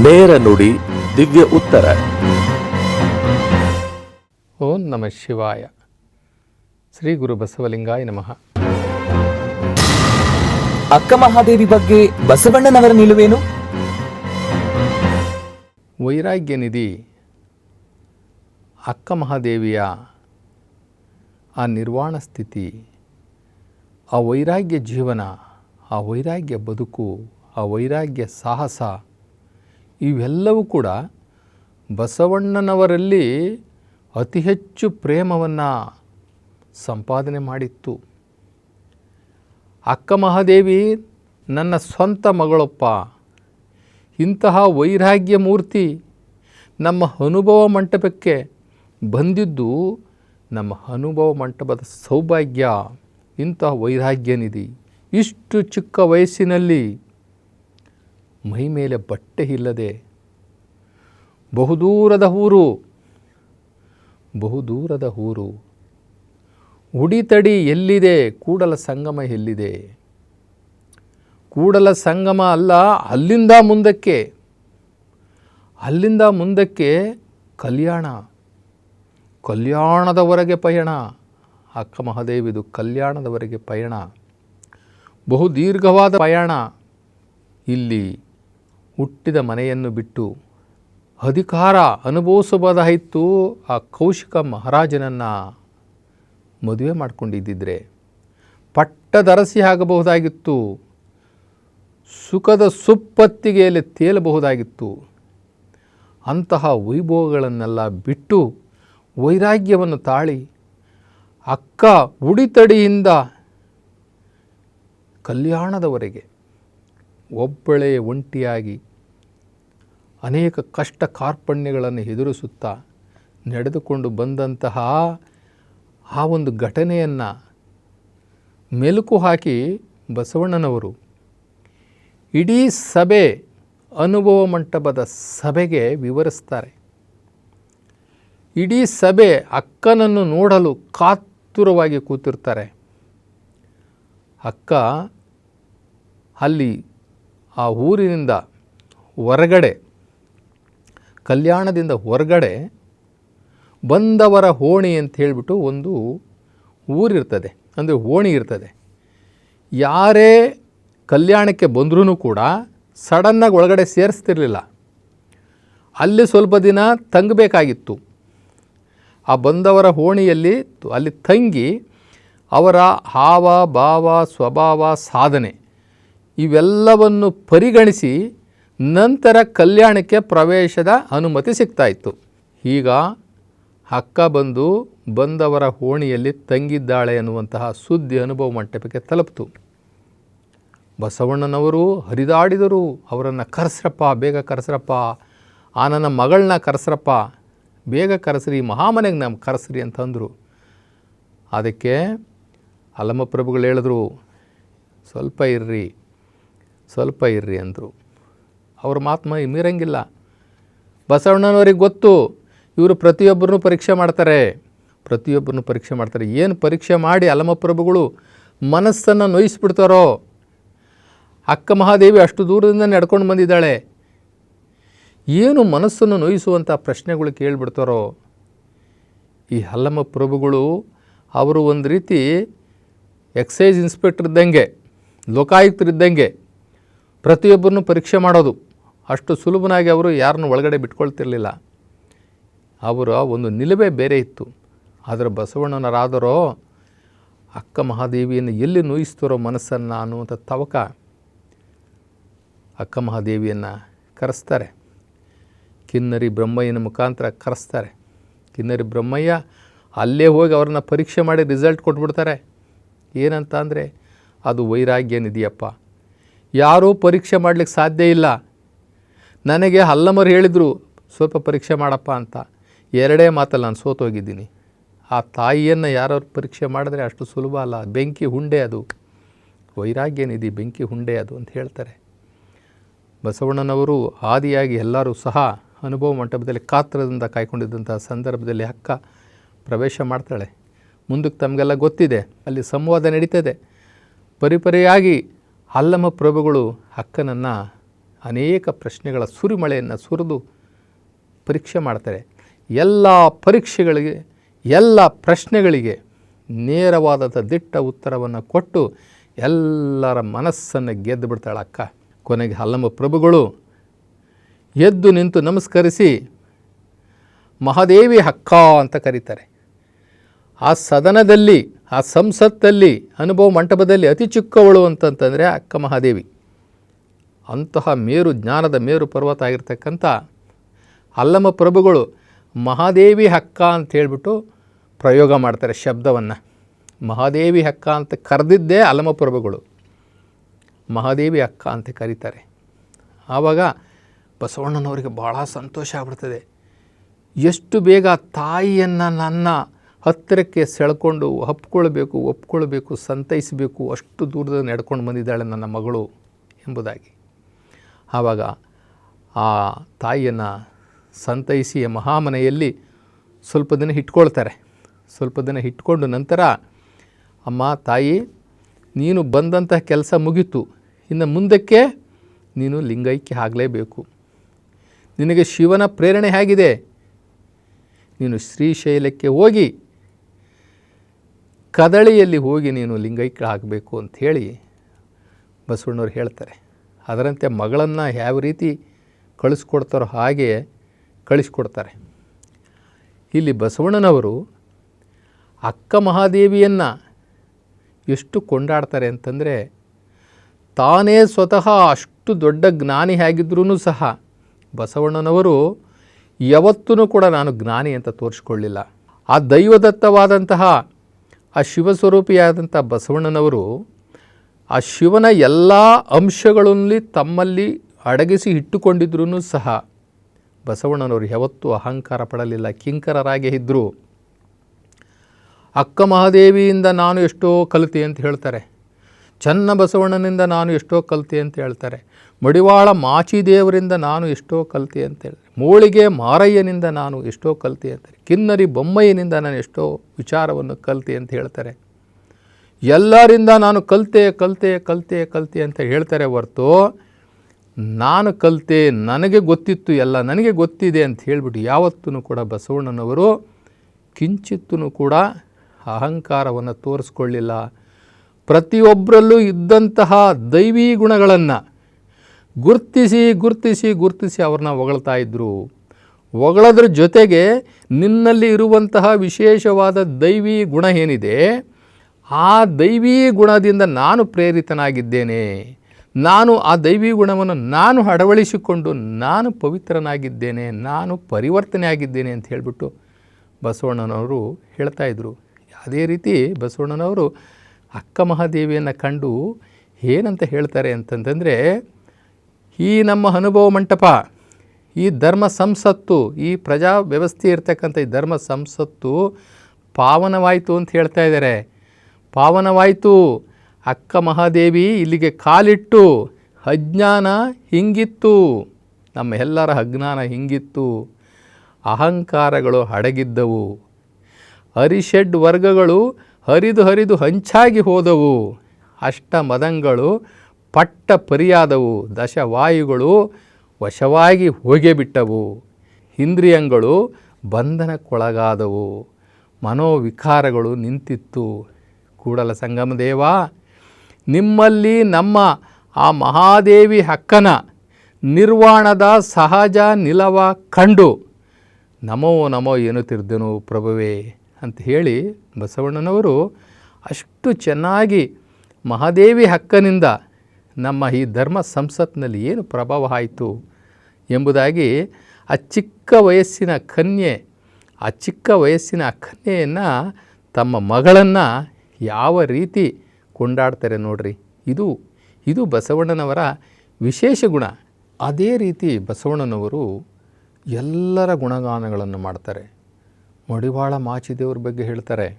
ನೇರ ನುಡಿ ದಿವ್ಯ ಉತ್ತರ. ಓಂ ನಮ ಶಿವಾಯ. ಶ್ರೀ ಗುರು ಬಸವಲಿಂಗಾಯ ನಮಃ. ಅಕ್ಕ ಮಹಾದೇವಿ ಬಗ್ಗೆ ಬಸವಣ್ಣನವರ ನಿಲುವೇನು? ವೈರಾಗ್ಯ ನಿಧಿ ಅಕ್ಕ ಮಹಾದೇವಿಯ ಆ ನಿರ್ವಾಣ ಸ್ಥಿತಿ ಆ ವೈರಾಗ್ಯ ಜೀವನ ಆ ವೈರಾಗ್ಯ ಬದುಕು ಆ ವೈರಾಗ್ಯ ಸಾಹಸ ಇವೆಲ್ಲವೂ ಕೂಡ ಬಸವಣ್ಣನವರಲ್ಲಿ ಅತಿ ಹೆಚ್ಚು ಪ್ರೇಮವನ್ನು ಸಂಪಾದನೆ ಮಾಡಿತ್ತು. ಅಕ್ಕ ಮಹಾದೇವಿ, ನನ್ನ ಸ್ವಂತ ಮಗಳಪ್ಪ, ಇಂತಹ ವೈರಾಗ್ಯ ಮೂರ್ತಿ ನಮ್ಮ ಅನುಭವ ಮಂಟಪಕ್ಕೆ ಬಂದಿದ್ದು ನಮ್ಮ ಅನುಭವ ಮಂಟಪದ ಸೌಭಾಗ್ಯ ಇಂತಹ ವೈರಾಗ್ಯ ನಿಧಿ ಇಷ್ಟು ಚಿಕ್ಕ ವಯಸ್ಸಿನಲ್ಲಿ ಮೈ ಮೇಲೆ ಬಟ್ಟೆ ಇಲ್ಲದೆ. ಬಹುದೂರದ ಊರು. ಬಹುದೂರದ ಊರು. ಉಡಿತಡಿ ಎಲ್ಲಿದೆ? ಕೂಡಲ ಸಂಗಮ ಎಲ್ಲಿದೆ? ಕೂಡಲ ಸಂಗಮ ಅಲ್ಲ, ಅಲ್ಲಿಂದ ಮುಂದಕ್ಕೆ. ಅಲ್ಲಿಂದ ಮುಂದಕ್ಕೆ ಕಲ್ಯಾಣ. ಕಲ್ಯಾಣದವರೆಗೆ ಪಯಣ. ಅಕ್ಕ ಮಹಾದೇವಿದು ಕಲ್ಯಾಣದವರೆಗೆ ಪಯಣ. ಬಹು ದೀರ್ಘವಾದ ಪಯಣ. ಇಲ್ಲಿ ಹುಟ್ಟಿದ ಮನೆಯನ್ನು ಬಿಟ್ಟು ಅಧಿಕಾರ ಅನುಭವಿಸಬಹುದಾಯಿತು ಆ ಕೌಶಿಕ ಮಹಾರಾಜನನ್ನು ಮದುವೆ ಮಾಡಿಕೊಂಡಿದ್ದಿದ್ರೆ. ಪಟ್ಟದರಸಿ ಆಗಬಹುದಾಗಿತ್ತು, ಸುಖದ ಸುಪ್ಪತ್ತಿಗೆಯಲ್ಲಿ ತೇಲಬಹುದಾಗಿತ್ತು. ಅಂತಹ ವೈಭವಗಳನ್ನೆಲ್ಲ ಬಿಟ್ಟು ವೈರಾಗ್ಯವನ್ನು ತಾಳಿ ಅಕ್ಕ ಉಡಿತಡಿಯಿಂದ ಕಲ್ಯಾಣದವರೆಗೆ ಒಬ್ಬಳೇ ಒಂಟಿಯಾಗಿ ಅನೇಕ ಕಷ್ಟ ಕಾರ್ಪಣ್ಯಗಳನ್ನು ಎದುರಿಸುತ್ತಾ ನಡೆದುಕೊಂಡು ಬಂದಂತಹ ಆ ಒಂದು ಘಟನೆಯನ್ನು ಮೆಲುಕು ಹಾಕಿ ಬಸವಣ್ಣನವರು ಇಡೀ ಸಭೆ ಅನುಭವ ಮಂಟಪದ ಸಭೆಗೆ ವಿವರಿಸ್ತಾರೆ. ಇಡೀ ಸಭೆ ಅಕ್ಕನನ್ನು ನೋಡಲು ಕಾತುರವಾಗಿ ಕೂತಿರ್ತಾರೆ. ಅಕ್ಕ, ಅಲ್ಲಿ ಆ ಊರಿನಿಂದ ಹೊರಗಡೆ, ಕಲ್ಯಾಣದಿಂದ ಹೊರಗಡೆ ಬಂದವರ ಓಣಿ ಅಂತ ಹೇಳಿಬಿಟ್ಟು ಒಂದು ಊರಿರ್ತದೆ. ಅಂದರೆ ಓಣಿ ಇರ್ತದೆ. ಯಾರೇ ಕಲ್ಯಾಣಕ್ಕೆ ಬಂದರೂ ಕೂಡ ಸಡನ್ನಾಗಿ ಒಳಗಡೆ ಸೇರಿಸ್ತಿರ್ಲಿಲ್ಲ. ಅಲ್ಲಿ ಸ್ವಲ್ಪ ದಿನ ತಂಗಬೇಕಾಗಿತ್ತು. ಆ ಬಂದವರ ಓಣಿಯಲ್ಲಿ ಅಲ್ಲಿ ತಂಗಿ ಅವರ ಹಾವ, ಭಾವ, ಸ್ವಭಾವ, ಸಾಧನೆ. ಇವೆಲ್ಲವನ್ನು ಪರಿಗಣಿಸಿ ನಂತರ ಕಲ್ಯಾಣಕ್ಕೆ ಪ್ರವೇಶದ ಅನುಮತಿ ಸಿಗ್ತಾಯಿತ್ತು. ಈಗ ಅಕ್ಕ ಬಂದು ಬಂದವರ ಓಣಿಯಲ್ಲಿ ತಂಗಿದ್ದಾಳೆ ಎನ್ನುವಂತಹ ಸುದ್ದಿ ಅನುಭವ ಮಂಟಪಕ್ಕೆ ತಲುಪಿತು. ಬಸವಣ್ಣನವರು ಹರಿದಾಡಿದರು, ಅವರನ್ನು ಕರೆಸ್ರಪ್ಪ, ಬೇಗ ಕರೆಸ್ರಪ್ಪ, ಆ ನನ್ನ ಮಗಳನ್ನ ಕರೆಸ್ರಪ್ಪ, ಬೇಗ ಕರೆಸ್ರಿ, ಮಹಾಮನೆಗೆ ನಮ್ಮ ಕರೆಸ್ರಿ ಅಂತಂದರು ಅದಕ್ಕೆ ಅಲಮಪ್ರಭುಗಳು ಹೇಳಿದ್ರು, ಸ್ವಲ್ಪ ಇರ್ರಿ ಸ್ವಲ್ಪ ಇರ್ರಿ ಅಂದರು. ಅವ್ರ ಮಾತು ಮೈ ಮೀರಂಗಿಲ್ಲ. ಬಸವಣ್ಣನವ್ರಿಗೆ ಗೊತ್ತು, ಇವರು ಪ್ರತಿಯೊಬ್ಬರನ್ನು ಪರೀಕ್ಷೆ ಮಾಡ್ತಾರೆ. ಪ್ರತಿಯೊಬ್ಬರನ್ನು ಪರೀಕ್ಷೆ ಮಾಡ್ತಾರೆ. ಏನು ಪರೀಕ್ಷೆ ಮಾಡಿ ಅಲಮಪ್ರಭುಗಳು ಮನಸ್ಸನ್ನು ನೋಯಿಸ್ಬಿಡ್ತಾರೋ? ಅಕ್ಕ ಮಹಾದೇವಿ ಅಷ್ಟು ದೂರದಿಂದ ನಡ್ಕೊಂಡು ಬಂದಿದ್ದಾಳೆ. ಏನು ಮನಸ್ಸನ್ನು ನೋಯಿಸುವಂಥ ಪ್ರಶ್ನೆಗಳು ಕೇಳಿಬಿಡ್ತಾರೋ? ಈ ಹಲ್ಲಮ್ಮ ಪ್ರಭುಗಳು ಅವರು ಒಂದು ರೀತಿ ಎಕ್ಸೈಸ್ ಇನ್ಸ್ಪೆಕ್ಟರ್ ಇದ್ದಂಗೆ, ಲೋಕಾಯುಕ್ತರಿದ್ದಂಗೆ ಪ್ರತಿಯೊಬ್ಬರನ್ನು ಪರೀಕ್ಷೆ ಮಾಡೋದು ಅಷ್ಟು ಸುಲಭನಾಗಿ ಅವರು ಯಾರನ್ನು ಒಳಗಡೆ ಬಿಟ್ಕೊಳ್ತಿರಲಿಲ್ಲ. ಅವರ ಒಂದು ನಿಲುವೆ ಬೇರೆ ಇತ್ತು. ಆದರೆ ಬಸವಣ್ಣನರಾದರೋ, ಅಕ್ಕ ಮಹಾದೇವಿಯನ್ನು ಎಲ್ಲಿ ನೋಯಿಸ್ತಾರೋ ಮನಸ್ಸನ್ನು ಅನ್ನುವಂಥ ತವಕ ಅಕ್ಕ ಮಹಾದೇವಿಯನ್ನು ಕರೆಸ್ತಾರೆ. ಕಿನ್ನರಿ ಬ್ರಹ್ಮಯ್ಯನ ಮುಖಾಂತರ ಕರೆಸ್ತಾರೆ. ಕಿನ್ನರಿ ಬ್ರಹ್ಮಯ್ಯ ಅಲ್ಲೇ ಹೋಗಿ ಅವ್ರನ್ನ ಪರೀಕ್ಷೆ ಮಾಡಿ ರಿಸಲ್ಟ್ ಕೊಟ್ಬಿಡ್ತಾರೆ. ಏನಂತ ಅಂದರೆ, ಅದು ವೈರಾಗ್ಯ ನಿಧಿಯಪ್ಪ. ಯಾರೂ ಪರೀಕ್ಷೆ ಮಾಡಲಿಕ್ಕೆ ಸಾಧ್ಯ ಇಲ್ಲ. ನನಗೆ ಹಲ್ಲಮರು ಹೇಳಿದರು, ಸ್ವಲ್ಪ ಪರೀಕ್ಷೆ ಮಾಡಪ್ಪ ಅಂತ. ಎರಡೇ ಮಾತಲ್ಲಿ ನಾನು ಸೋತೋಗಿದ್ದೀನಿ. ಆ ತಾಯಿಯನ್ನು ಯಾರು ಪರೀಕ್ಷೆ ಮಾಡಿದ್ರೆ ಅಷ್ಟು ಸುಲಭ ಅಲ್ಲ. ಬೆಂಕಿ ಹುಂಡೆ ಅದು. ವೈರಾಗ್ಯ ನಿಧಿ ಬೆಂಕಿ ಹುಂಡೆ ಅದು ಅಂತ ಹೇಳ್ತಾರೆ. ಬಸವಣ್ಣನವರು ಆದಿಯಾಗಿ ಎಲ್ಲರೂ ಸಹ ಅನುಭವ ಮಂಟಪದಲ್ಲಿ ಕಾತ್ರದಿಂದ ಕಾಯ್ಕೊಂಡಿದ್ದಂಥ ಸಂದರ್ಭದಲ್ಲಿ ಅಕ್ಕ ಪ್ರವೇಶ ಮಾಡ್ತಾಳೆ. ಮುಂದಕ್ಕೆ ತಮಗೆಲ್ಲ ಗೊತ್ತಿದೆ, ಅಲ್ಲಿ ಸಂವಾದ ನಡೀತದೆ. ಪರಿಪರಿಯಾಗಿ ಅಲ್ಲಮ ಪ್ರಭುಗಳು ಅಕ್ಕನನ್ನು ಅನೇಕ ಪ್ರಶ್ನೆಗಳ ಸುರಿಮಳೆಯನ್ನು ಸುರಿದು ಪರೀಕ್ಷೆ ಮಾಡ್ತಾರೆ. ಎಲ್ಲ ಪರೀಕ್ಷೆಗಳಿಗೆ, ಎಲ್ಲ ಪ್ರಶ್ನೆಗಳಿಗೆ ನೇರವಾದಂಥ ದಿಟ್ಟ ಉತ್ತರವನ್ನು ಕೊಟ್ಟು ಎಲ್ಲರ ಮನಸ್ಸನ್ನು ಗೆದ್ದು ಬಿಡ್ತಾಳೆ ಅಕ್ಕ. ಕೊನೆಗೆ ಹಲ್ಲಮ್ಮ ಪ್ರಭುಗಳು ಎದ್ದು ನಿಂತು ನಮಸ್ಕರಿಸಿ ಮಹಾದೇವಿ ಹಕ್ಕ ಅಂತ ಕರೀತಾರೆ. ಆ ಸದನದಲ್ಲಿ ಆ ಸಂಸತ್ತಲ್ಲಿ, ಅನುಭವ ಮಂಟಪದಲ್ಲಿ ಅತಿ ಚಿಕ್ಕವಳು ಅಂತಂತಂದರೆ ಅಕ್ಕ ಮಹಾದೇವಿ. ಅಂತಹ ಮೇರು ಜ್ಞಾನದ ಮೇರು ಪರ್ವತ ಆಗಿರ್ತಕ್ಕಂಥ ಅಲ್ಲಮ ಪ್ರಭುಗಳು ಮಹಾದೇವಿ ಹಕ್ಕ ಅಂತ ಹೇಳಿಬಿಟ್ಟು ಪ್ರಯೋಗ ಮಾಡ್ತಾರೆ ಶಬ್ದವನ್ನು. ಮಹಾದೇವಿ ಹಕ್ಕ ಅಂತ ಕರೆದಿದ್ದೇ ಅಲ್ಲಮ ಪ್ರಭುಗಳು. ಮಹಾದೇವಿ ಅಕ್ಕ ಅಂತ ಕರೀತಾರೆ. ಆವಾಗ ಬಸವಣ್ಣನವರಿಗೆ ಭಾಳ ಸಂತೋಷ ಆಗ್ಬಿಡ್ತದೆ. ಎಷ್ಟು ಬೇಗ ತಾಯಿಯನ್ನು ನನ್ನ ಹತ್ತಿರಕ್ಕೆ ಸೆಳ್ಕೊಂಡು ಹಪ್ಕೊಳ್ಬೇಕು ಒಪ್ಕೊಳ್ಬೇಕು, ಸಂತೈಸಬೇಕು, ಅಷ್ಟು ದೂರದಲ್ಲಿ ನಡ್ಕೊಂಡು ಬಂದಿದ್ದಾಳೆ ನನ್ನ ಮಗಳು ಎಂಬುದಾಗಿ. ಆವಾಗ ಆ ತಾಯಿಯನ್ನು ಸಂತೈಸಿ ಮಹಾಮನೆಯಲ್ಲಿ ಸ್ವಲ್ಪ ದಿನ ಇಟ್ಕೊಳ್ತಾರೆ. ಸ್ವಲ್ಪ ದಿನ ಇಟ್ಕೊಂಡು ನಂತರ, ಅಮ್ಮ, ತಾಯಿ, ನೀನು ಬಂದಂತಹ ಕೆಲಸ ಮುಗೀತು. ಇನ್ನು ಮುಂದಕ್ಕೆ ನೀನು ಲಿಂಗೈಕ್ಯ ಆಗಲೇಬೇಕು. ನಿನಗೆ ಶಿವನ ಪ್ರೇರಣೆ ಹೇಗಿದೆ. ನೀನು ಶ್ರೀಶೈಲಕ್ಕೆ ಹೋಗಿ ಕದಳಿಯಲ್ಲಿ ಹೋಗಿ ನೀನು ಲಿಂಗೈಕ್ಯ ಆಗಬೇಕು ಅಂಥೇಳಿ ಬಸವಣ್ಣವ್ರು ಹೇಳ್ತಾರೆ. ಅದರಂತೆ ಮಗಳನ್ನು ಯಾವ ರೀತಿ ಕಳಿಸ್ಕೊಡ್ತಾರೋ ಹಾಗೆ ಕಳಿಸ್ಕೊಡ್ತಾರೆ. ಇಲ್ಲಿ ಬಸವಣ್ಣನವರು ಅಕ್ಕ ಮಹಾದೇವಿಯನ್ನು ಎಷ್ಟು ಕೊಂಡಾಡ್ತಾರೆ ಅಂತಂದರೆ ತಾನೇ ಸ್ವತಃ ಅಷ್ಟು ದೊಡ್ಡ ಜ್ಞಾನಿ ಆಗಿದ್ರೂ ಸಹ ಬಸವಣ್ಣನವರು ಯಾವತ್ತೂ ಕೂಡ ನಾನು ಜ್ಞಾನಿ ಅಂತ ತೋರಿಸ್ಕೊಳ್ಳಿಲ್ಲ. ಆ ದೈವದತ್ತವಾದಂತಹ ಆ ಶಿವಸ್ವರೂಪಿಯಾದಂಥ ಬಸವಣ್ಣನವರು ಆ ಶಿವನ ಎಲ್ಲ ಅಂಶಗಳಲ್ಲಿ ತಮ್ಮಲ್ಲಿ ಅಡಗಿಸಿ ಇಟ್ಟುಕೊಂಡಿದ್ರೂ ಸಹ ಬಸವಣ್ಣನವರು ಯಾವತ್ತೂ ಅಹಂಕಾರ ಪಡಲಿಲ್ಲ, ಕಿಂಕರರಾಗೇ ಇದ್ದರು ಅಕ್ಕ ಮಹಾದೇವಿಯಿಂದ ನಾನು ಎಷ್ಟೋ ಕಲಿತೆ ಅಂತ ಹೇಳ್ತಾರೆ. ಚನ್ನ ಬಸವಣ್ಣನಿಂದ ನಾನು ಎಷ್ಟೋ ಕಲಿತೆ ಅಂತ ಹೇಳ್ತಾರೆ. ಮಡಿವಾಳ ಮಾಚಿದೇವರಿಂದ ನಾನು ಎಷ್ಟೋ ಕಲಿತೆ ಅಂತ ಹೇಳ್ತಾರೆ. ಮೋಳಿಗೆ ಮಾರಯ್ಯನಿಂದ ನಾನು ಎಷ್ಟೋ ಕಲಿತೆ ಅಂತಾರೆ. ಕಿನ್ನರಿ ಬೊಮ್ಮಯ್ಯನಿಂದ ನಾನು ಎಷ್ಟೋ ವಿಚಾರವನ್ನು ಕಲಿತೆ ಅಂತ ಹೇಳ್ತಾರೆ. ಎಲ್ಲರಿಂದ ನಾನು ಕಲಿತೆ ಕಲಿತೆ ಕಲಿತೆ ಕಲಿತೆ ಅಂತ ಹೇಳ್ತಾರೆ ಹೊರ್ತು ನಾನು ಕಲಿತೆ, ನನಗೆ ಗೊತ್ತಿತ್ತು ಎಲ್ಲ ನನಗೆ ಗೊತ್ತಿದೆ ಅಂತ ಹೇಳಿಬಿಟ್ಟು ಯಾವತ್ತೂ ಕೂಡ ಬಸವಣ್ಣನವರು ಕಿಂಚಿತ್ತೂ ಕೂಡ ಅಹಂಕಾರವನ್ನು ತೋರಿಸ್ಕೊಳ್ಳಿಲ್ಲ. ಪ್ರತಿಯೊಬ್ಬರಲ್ಲೂ ಇದ್ದಂತಹ ದೈವೀ ಗುಣಗಳನ್ನು ಗುರ್ತಿಸಿ ಗುರ್ತಿಸಿ ಗುರ್ತಿಸಿ ಅವ್ರನ್ನ ಹೊಗಳ್ತಾ ಇದ್ದರು ಹೊಗಳದ್ರ ಜೊತೆಗೆ ನಿನ್ನಲ್ಲಿ ಇರುವಂತಹ ವಿಶೇಷವಾದ ದೈವೀ ಗುಣ ಏನಿದೆ, ಆ ದೈವೀ ಗುಣದಿಂದ ನಾನು ಪ್ರೇರಿತನಾಗಿದ್ದೇನೆ. ನಾನು ಆ ದೈವೀ ಗುಣವನ್ನು ನಾನು ಅಳವಡಿಸಿಕೊಂಡು ನಾನು ಪವಿತ್ರನಾಗಿದ್ದೇನೆ, ನಾನು ಪರಿವರ್ತನೆ ಆಗಿದ್ದೇನೆ ಅಂತ ಹೇಳಿಬಿಟ್ಟು ಬಸವಣ್ಣನವರು ಹೇಳ್ತಾ ಇದ್ದರು ಅದೇ ರೀತಿ ಬಸವಣ್ಣನವರು ಅಕ್ಕ ಮಹಾದೇವಿಯನ್ನು ಕಂಡು ಏನಂತ ಹೇಳ್ತಾರೆ ಅಂತಂತಂದರೆ ಈ ನಮ್ಮ ಅನುಭವ ಮಂಟಪ, ಈ ಧರ್ಮ ಸಂಸತ್ತು, ಈ ಪ್ರಜಾ ವ್ಯವಸ್ಥೆ ಇರ್ತಕ್ಕಂಥ ಈ ಧರ್ಮ ಸಂಸತ್ತು ಪಾವನವಾಯಿತು ಅಂತ ಹೇಳ್ತಾ ಇದ್ದಾರೆ ಪಾವನವಾಯಿತು. ಅಕ್ಕ ಮಹಾದೇವಿ ಇಲ್ಲಿಗೆ ಕಾಲಿಟ್ಟು ಅಜ್ಞಾನ ಹಿಂಗಿತ್ತು. ನಮ್ಮ ಎಲ್ಲರ ಅಜ್ಞಾನ ಹಿಂಗಿತ್ತು. ಅಹಂಕಾರಗಳು ಅಡಗಿದ್ದವು ಹರಿಷಡ್ ವರ್ಗಗಳು ಹರಿದು ಹರಿದು ಹಂಚಾಗಿ ಹೋದವು. ಅಷ್ಟ ಮದಂಗಳು ಪಟ್ಟ ಪರಿಯಾದವು ದಶವಾಯುಗಳು ವಶವಾಗಿ ಹೋಗೇ ಬಿಟ್ಟವು ಇಂದ್ರಿಯಗಳು ಬಂಧನಕ್ಕೊಳಗಾದವು, ಮನೋವಿಕಾರಗಳು ನಿಂತಿತ್ತು. ಕೂಡಲ ಸಂಗಮ ದೇವ, ನಿಮ್ಮಲ್ಲಿ ನಮ್ಮ ಆ ಮಹಾದೇವಿ ಹಕ್ಕನ ನಿರ್ವಾಣದ ಸಹಜ ನಿಲವ ಕಂಡು ನಮೋ ನಮೋ ಎನ್ನುತ್ತಿರ್ದನು ಪ್ರಭುವೇ ಅಂತ ಹೇಳಿ ಬಸವಣ್ಣನವರು ಅಷ್ಟು ಚೆನ್ನಾಗಿ ಮಹಾದೇವಿ ಹಕ್ಕನಿಂದ ನಮ್ಮ ಈ ಧರ್ಮ ಸಂಸತ್ನಲ್ಲಿ ಏನು ಪ್ರಭಾವ ಆಯಿತು ಎಂಬುದಾಗಿ ಆ ಚಿಕ್ಕ ವಯಸ್ಸಿನ ಕನ್ಯೆ, ಆ ಚಿಕ್ಕ ವಯಸ್ಸಿನ ಕನ್ಯೆಯನ್ನು ತಮ್ಮ ಮಗಳನ್ನು ಯಾವ ರೀತಿ ಕೊಂಡಾಡ್ತಾರೆ ನೋಡ್ರಿ. ಇದು ಇದು ಬಸವಣ್ಣನವರ ವಿಶೇಷ ಗುಣ. ಅದೇ ರೀತಿ ಬಸವಣ್ಣನವರು ಎಲ್ಲರ ಗುಣಗಾನಗಳನ್ನು ಮಾಡ್ತಾರೆ. ಮಡಿವಾಳ ಮಾಚಿದೇವ್ರ ಬಗ್ಗೆ ಹೇಳ್ತಾರೆ.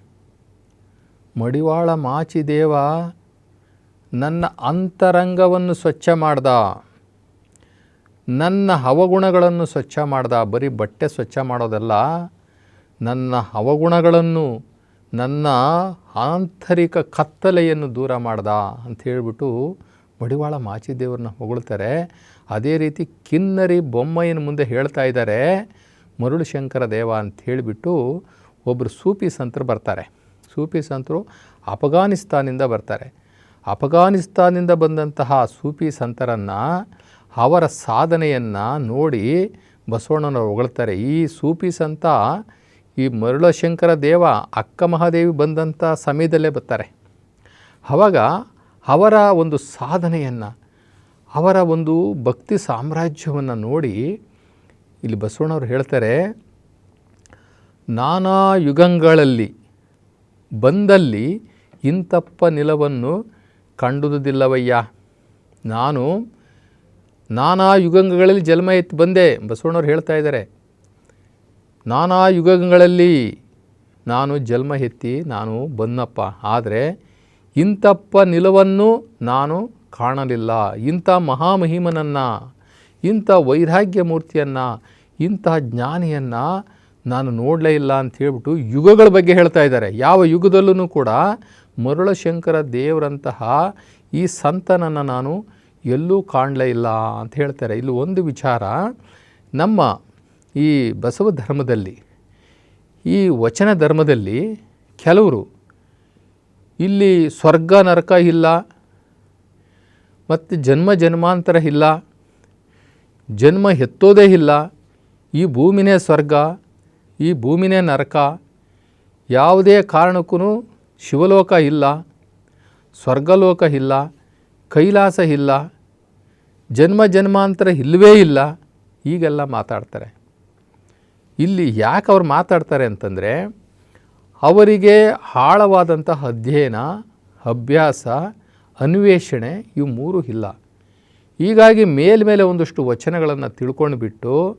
ಮಡಿವಾಳ ಮಾಚಿದೇವ ನನ್ನ ಅಂತರಂಗವನ್ನು ಸ್ವಚ್ಛ ಮಾಡ್ದ. ನನ್ನ ಹವಗುಣಗಳನ್ನು ಸ್ವಚ್ಛ ಮಾಡ್ದ. ಬರೀ ಬಟ್ಟೆ ಸ್ವಚ್ಛ ಮಾಡೋದಲ್ಲ, ನನ್ನ ಹವಗುಣಗಳನ್ನು, ನನ್ನ ಆಂತರಿಕ ಕತ್ತಲೆಯನ್ನು ದೂರ ಮಾಡ್ದ ಅಂತ ಹೇಳಿಬಿಟ್ಟು ಮಡಿವಾಳ ಮಾಚಿದೇವ್ರನ್ನ ಹೊಗಳ್ತಾರೆ. ಅದೇ ರೀತಿ ಕಿನ್ನರಿ ಬೊಮ್ಮಯ್ಯನ ಮುಂದೆ ಹೇಳ್ತಾ ಇದ್ದಾರೆ. ಮರುಳು ಶಂಕರ ದೇವ ಅಂತ ಹೇಳಿಬಿಟ್ಟು ಒಬ್ಬರು ಸೂಫಿ ಸಂತರು ಬರ್ತಾರೆ. ಸೂಫಿ ಸಂತರು ಅಫ್ಘಾನಿಸ್ತಾನಿಂದ ಬರ್ತಾರೆ. ಅಫಘಾನಿಸ್ತಾನಿಂದ ಬಂದಂತಹ ಸೂಫಿ ಸಂತರನ್ನು, ಅವರ ಸಾಧನೆಯನ್ನು ನೋಡಿ ಬಸವಣ್ಣನವರು ಹೊಗಳ್ತಾರೆ. ಈ ಸೂಫಿ ಸಂತ, ಈ ಮರುಳಶಂಕರ ದೇವ ಅಕ್ಕ ಮಹಾದೇವಿ ಬಂದಂಥ ಸಮಯದಲ್ಲೇ ಬರ್ತಾರೆ. ಆವಾಗ ಅವರ ಒಂದು ಸಾಧನೆಯನ್ನು, ಅವರ ಒಂದು ಭಕ್ತಿ ಸಾಮ್ರಾಜ್ಯವನ್ನು ನೋಡಿ ಇಲ್ಲಿ ಬಸವಣ್ಣವರು ಹೇಳ್ತಾರೆ, ನಾನಾ ಯುಗಗಳಲ್ಲಿ ಬಂದಲ್ಲಿ ಇಂತಪ್ಪ ನಿಲವನ್ನು ಕಂಡುದಿಲ್ಲವಯ್ಯ. ನಾನು ನಾನಾ ಯುಗಗಳಲ್ಲಿ ಜನ್ಮ ಎತ್ತಿ ಬಂದೆ ಬಸವಣ್ಣವ್ರು ಹೇಳ್ತಾ ಇದ್ದಾರೆ. ನಾನಾ ಯುಗಗಳಲ್ಲಿ ನಾನು ಜನ್ಮ ಎತ್ತಿ ನಾನು ಬಂದಪ್ಪ. ಆದರೆ ಇಂಥಪ್ಪ ನಿಲವನ್ನು ನಾನು ಕಾಣಲಿಲ್ಲ. ಇಂಥ ಮಹಾಮಹಿಮನನ್ನು, ಇಂಥ ವೈರಾಗ್ಯ ಮೂರ್ತಿಯನ್ನು ಇಂಥ ಜ್ಞಾನಿಯನ್ನು ನಾನು ನೋಡಲೇ ಇಲ್ಲ ಅಂತ ಹೇಳ್ಬಿಟ್ಟು ಯುಗಗಳ ಬಗ್ಗೆ ಹೇಳ್ತಾ ಇದ್ದಾರೆ. ಯಾವ ಯುಗದಲ್ಲೂ ಕೂಡ ಮರುಳಶಂಕರ ದೇವರಂತಹ ಈ ಸಂತನನ್ನು ನಾನು ಎಲ್ಲೂ ಕಾಣಲೇ ಇಲ್ಲ ಅಂತ ಹೇಳ್ತಾರೆ. ಇಲ್ಲಿ ಒಂದು ವಿಚಾರ, ನಮ್ಮ ಈ ಬಸವ ಧರ್ಮದಲ್ಲಿ, ಈ ವಚನ ಧರ್ಮದಲ್ಲಿ ಕೆಲವರು ಇಲ್ಲಿ ಸ್ವರ್ಗ ನರಕ ಇಲ್ಲ, ಮತ್ತು ಜನ್ಮ ಜನ್ಮಾಂತರ ಇಲ್ಲ, ಜನ್ಮ ಎತ್ತೋದೇ ಇಲ್ಲ, ಈ ಭೂಮಿನೇ ಸ್ವರ್ಗ, ಈ ಭೂಮಿನೇ ನರಕ, ಯಾವುದೇ ಕಾರಣಕ್ಕೂ ಶಿವಲೋಕ ಇಲ್ಲ, ಸ್ವರ್ಗಲೋಕ ಇಲ್ಲ, ಕೈಲಾಸ ಇಲ್ಲ, ಜನ್ಮ ಜನ್ಮಾಂತರ ಇಲ್ಲವೇ ಇಲ್ಲ ಈಗೆಲ್ಲ ಮಾತಾಡ್ತಾರೆ. ಇಲ್ಲಿ ಯಾಕೆ ಅವ್ರು ಮಾತಾಡ್ತಾರೆ ಅಂತಂದರೆ, ಅವರಿಗೆ ಆಳವಾದಂತಹ ಅಧ್ಯಯನ, ಅಭ್ಯಾಸ, ಅನ್ವೇಷಣೆ ಇವು ಮೂರು ಇಲ್ಲ. ಹೀಗಾಗಿ ಮೇಲ್ಮೇಲೆ ಒಂದಷ್ಟು ವಚನಗಳನ್ನು ತಿಳ್ಕೊಂಡು ಬಿಟ್ಟು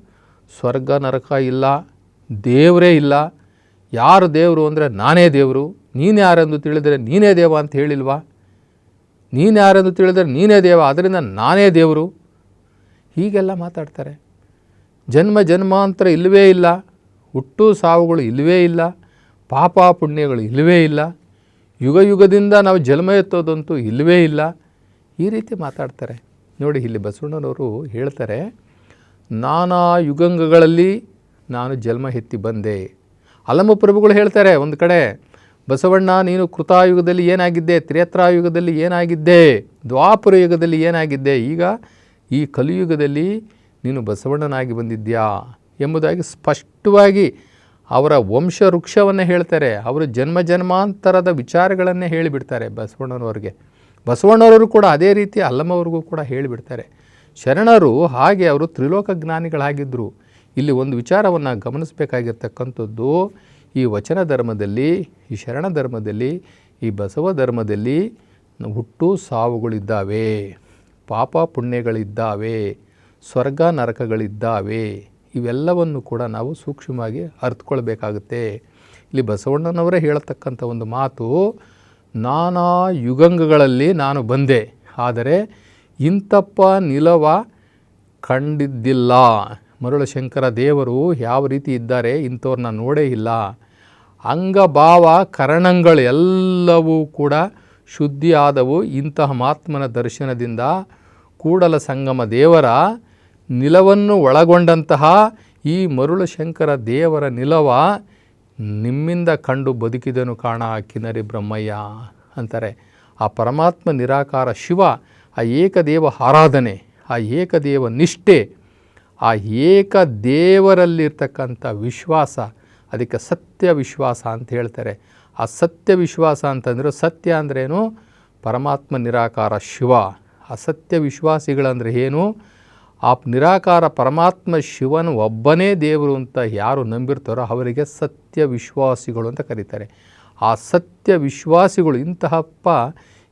ಸ್ವರ್ಗ ನರಕ ಇಲ್ಲ, ದೇವರೇ ಇಲ್ಲ, ಯಾರು ದೇವರು ಅಂದರೆ ನಾನೇ ದೇವರು ನೀನು ಯಾರೆಂದು ತಿಳಿದರೆ ನೀನೇ ದೇವ ಅಂತ ಹೇಳಿಲ್ವಾ? ನೀನು ಯಾರೆಂದು ತಿಳಿದರೆ ನೀನೇ ದೇವ ಅದರಿಂದ ನಾನೇ ದೇವರು. ಹೀಗೆಲ್ಲ ಮಾತಾಡ್ತಾರೆ. ಜನ್ಮ ಜನ್ಮಾಂತರ ಇಲ್ಲವೇ ಇಲ್ಲ, ಹುಟ್ಟು ಸಾವುಗಳು ಇಲ್ಲವೇ ಇಲ್ಲ, ಪಾಪ ಪುಣ್ಯಗಳು ಇಲ್ಲವೇ ಇಲ್ಲ, ಯುಗ ಯುಗದಿಂದ ನಾವು ಜನ್ಮ ಎತ್ತೋದಂತೂ ಇಲ್ಲವೇ ಇಲ್ಲ. ಈ ರೀತಿ ಮಾತಾಡ್ತಾರೆ. ನೋಡಿ, ಇಲ್ಲಿ ಬಸವಣ್ಣನವರು ಹೇಳ್ತಾರೆ, ನಾನಾ ಯುಗಂಗಗಳಲ್ಲಿ ನಾನು ಜನ್ಮ ಎತ್ತಿ ಬಂದೆ. ಅಲಂಬ ಪ್ರಭುಗಳು ಹೇಳ್ತಾರೆ, ಒಂದು ಕಡೆ ಬಸವಣ್ಣ, ನೀನು ಕೃತಾಯುಗದಲ್ಲಿ ಏನಾಗಿದ್ದೆ, ತ್ರೇತ್ರಾಯುಗದಲ್ಲಿ ಏನಾಗಿದ್ದೆ, ದ್ವಾಪುರ ಯುಗದಲ್ಲಿ ಏನಾಗಿದ್ದೆ, ಈಗ ಈ ಕಲಿಯುಗದಲ್ಲಿ ನೀನು ಬಸವಣ್ಣನಾಗಿ ಬಂದಿದ್ಯಾ ಎಂಬುದಾಗಿ ಸ್ಪಷ್ಟವಾಗಿ ಅವರ ವಂಶ ವೃಕ್ಷವನ್ನು ಹೇಳ್ತಾರೆ. ಅವರು ಜನ್ಮ ಜನ್ಮಾಂತರದ ವಿಚಾರಗಳನ್ನೇ ಹೇಳಿಬಿಡ್ತಾರೆ ಬಸವಣ್ಣನವ್ರಿಗೆ. ಬಸವಣ್ಣವರು ಕೂಡ ಅದೇ ರೀತಿ ಅಲ್ಲಮ್ಮವ್ರಿಗೂ ಕೂಡ ಹೇಳಿಬಿಡ್ತಾರೆ. ಶರಣರು ಹಾಗೆ ಅವರು ತ್ರಿಲೋಕ ಜ್ಞಾನಿಗಳಾಗಿದ್ದರು ಇಲ್ಲಿ ಒಂದು ವಿಚಾರವನ್ನು ಗಮನಿಸಬೇಕಾಗಿರ್ತಕ್ಕಂಥದ್ದು ಈ ವಚನ ಧರ್ಮದಲ್ಲಿ, ಈ ಶರಣ ಧರ್ಮದಲ್ಲಿ, ಈ ಬಸವ ಧರ್ಮದಲ್ಲಿ ಹುಟ್ಟು ಸಾವುಗಳಿದ್ದಾವೆ, ಪಾಪ ಪುಣ್ಯಗಳಿದ್ದಾವೆ, ಸ್ವರ್ಗ ನರಕಗಳಿದ್ದಾವೆ. ಇವೆಲ್ಲವನ್ನು ಕೂಡ ನಾವು ಸೂಕ್ಷ್ಮವಾಗಿ ಅರ್ಥಕೊಳ್ಬೇಕಾಗುತ್ತೆ ಇಲ್ಲಿ ಬಸವಣ್ಣನವರೇ ಹೇಳತಕ್ಕಂಥ ಒಂದು ಮಾತು, ನಾನಾ ಯುಗಂಗಗಳಲ್ಲಿ ನಾನು ಬಂದೆ, ಆದರೆ ಇಂತಪ್ಪ ನಿಲವ ಕಂಡಿದ್ದಿಲ್ಲ. ಮರುಳಶಂಕರ ದೇವರು ಯಾವ ರೀತಿ ಇದ್ದಾರೆ ಇಂಥವ್ರನ್ನ ನೋಡೇ ಇಲ್ಲ. ಅಂಗಭಾವ, ಕರಣಗಳು ಎಲ್ಲವೂ ಕೂಡ ಶುದ್ಧಿ ಆದವು ಇಂತಹ ಮಹಾತ್ಮನ ದರ್ಶನದಿಂದ ಕೂಡಲ ಸಂಗಮ ದೇವರ ನಿಲವನ್ನು ಒಳಗೊಂಡಂತಹ ಈ ಮರುಳಶಂಕರ ದೇವರ ನಿಲವ ನಿಮ್ಮಿಂದ ಕಂಡು ಬದುಕಿದನು ಕಾಣ ಕಿನರಿ ಬ್ರಹ್ಮಯ್ಯ ಅಂತಾರೆ. ಆ ಪರಮಾತ್ಮ ನಿರಾಕಾರ ಶಿವ, ಆ ಏಕದೇವ ಆರಾಧನೆ, ಆ ಏಕದೇವ ನಿಷ್ಠೆ, ಆ ಏಕ ದೇವರಲ್ಲಿರ್ತಕ್ಕಂಥ ವಿಶ್ವಾಸ ಅದಕ್ಕೆ ಸತ್ಯ ವಿಶ್ವಾಸ ಅಂತ ಹೇಳ್ತಾರೆ. ಆ ಸತ್ಯ ವಿಶ್ವಾಸ ಅಂತಂದರೆ ಸತ್ಯ ಅಂದ್ರೇನು? ಪರಮಾತ್ಮ ನಿರಾಕಾರ ಶಿವ. ಅಸತ್ಯ ವಿಶ್ವಾಸಿಗಳಂದರೆ ಏನು? ಆ ನಿರಾಕಾರ ಪರಮಾತ್ಮ ಶಿವನ ಒಬ್ಬನೇ ದೇವರು ಅಂತ ಯಾರು ನಂಬಿರ್ತಾರೋ ಅವರಿಗೆ ಸತ್ಯ ವಿಶ್ವಾಸಿಗಳು ಅಂತ ಕರೀತಾರೆ. ಆ ಸತ್ಯ ವಿಶ್ವಾಸಿಗಳು ಇಂತಹಪ್ಪ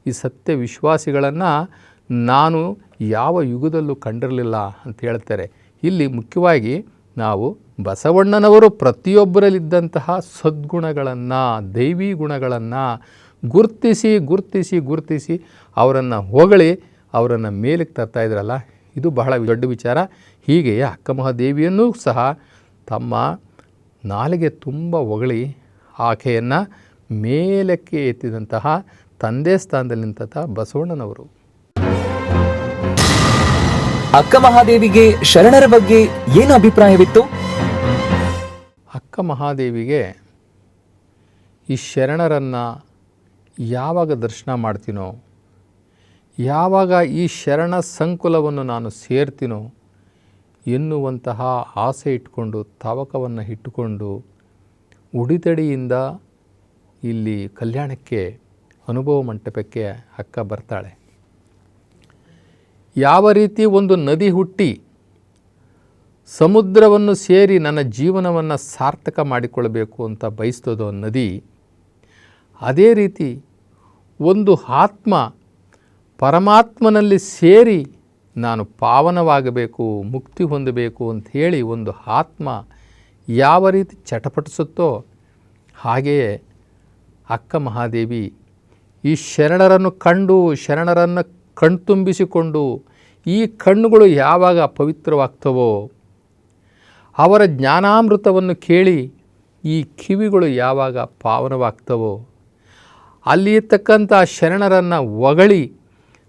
ಈ ಸತ್ಯ ವಿಶ್ವಾಸಿಗಳನ್ನು ನಾನು ಯಾವ ಯುಗದಲ್ಲೂ ಕಂಡಿರಲಿಲ್ಲ ಅಂತ ಹೇಳ್ತಾರೆ. ಇಲ್ಲಿ ಮುಖ್ಯವಾಗಿ ನಾವು ಬಸವಣ್ಣನವರು ಪ್ರತಿಯೊಬ್ಬರಲ್ಲಿದ್ದಂತಹ ಸದ್ಗುಣಗಳನ್ನು, ದೈವಿ ಗುಣಗಳನ್ನು ಗುರ್ತಿಸಿ ಗುರ್ತಿಸಿ ಗುರ್ತಿಸಿ ಅವರನ್ನು ಹೊಗಳಿ ಅವರನ್ನು ಮೇಲಕ್ಕೆ ತರ್ತಾ ಇದ್ರಲ್ಲ, ಇದು ಬಹಳ ದೊಡ್ಡ ವಿಚಾರ. ಹೀಗೆ ಅಕ್ಕಮಹಾದೇವಿಯನ್ನೂ ಸಹ ತಮ್ಮ ನಾಲಿಗೆ ತುಂಬ ಹೊಗಳಿ ಆಕೆಯನ್ನು ಮೇಲಕ್ಕೆ ಎತ್ತಿದಂತಹ ತಂದೆ ಸ್ಥಾನದಲ್ಲಿ ನಿಂತಹ ಬಸವಣ್ಣನವರು. ಅಕ್ಕ ಮಹಾದೇವಿಗೆ ಶರಣರ ಬಗ್ಗೆ ಏನು ಅಭಿಪ್ರಾಯವಿತ್ತು? ಅಕ್ಕ ಮಹಾದೇವಿಗೆ ಈ ಶರಣರನ್ನು ಯಾವಾಗ ದರ್ಶನ ಮಾಡ್ತೀನೋ, ಯಾವಾಗ ಈ ಶರಣ ಸಂಕುಲವನ್ನು ನಾನು ಸೇರ್ತೀನೋ ಎನ್ನುವಂತಹ ಆಸೆ ಇಟ್ಕೊಂಡು ತವಕವನ್ನು ಇಟ್ಟುಕೊಂಡು ಉಡಿತಡಿಯಿಂದ ಇಲ್ಲಿ ಕಲ್ಯಾಣಕ್ಕೆ, ಅನುಭವ ಮಂಟಪಕ್ಕೆ ಅಕ್ಕ ಬರ್ತಾಳೆ. ಯಾವ ರೀತಿ ಒಂದು ನದಿ ಹುಟ್ಟಿ ಸಮುದ್ರವನ್ನು ಸೇರಿ ನನ್ನ ಜೀವನವನ್ನು ಸಾರ್ಥಕ ಮಾಡಿಕೊಳ್ಳಬೇಕು ಅಂತ ಬಯಸ್ತದೋ ನದಿ, ಅದೇ ರೀತಿ ಒಂದು ಆತ್ಮ ಪರಮಾತ್ಮನಲ್ಲಿ ಸೇರಿ ನಾನು ಪಾವನವಾಗಬೇಕು, ಮುಕ್ತಿ ಹೊಂದಬೇಕು ಅಂತ ಹೇಳಿ ಒಂದು ಆತ್ಮ ಯಾವ ರೀತಿ ಚಟಪಟಿಸುತ್ತೋ ಹಾಗೆಯೇ ಅಕ್ಕ ಮಹಾದೇವಿ ಈ ಶರಣರನ್ನು ಕಂಡು, ಶರಣರನ್ನು ಕಣ್ತುಂಬಿಸಿಕೊಂಡು ಈ ಕಣ್ಣುಗಳು ಯಾವಾಗ ಪವಿತ್ರವಾಗ್ತವೋ ಅವರ ಜ್ಞಾನಾಮೃತವನ್ನು ಕೇಳಿ ಈ ಕಿವಿಗಳು ಯಾವಾಗ ಪಾವನವಾಗ್ತವೋ ಅಲ್ಲಿರ್ತಕ್ಕಂಥ ಶರಣರನ್ನು ಒಗಳಿ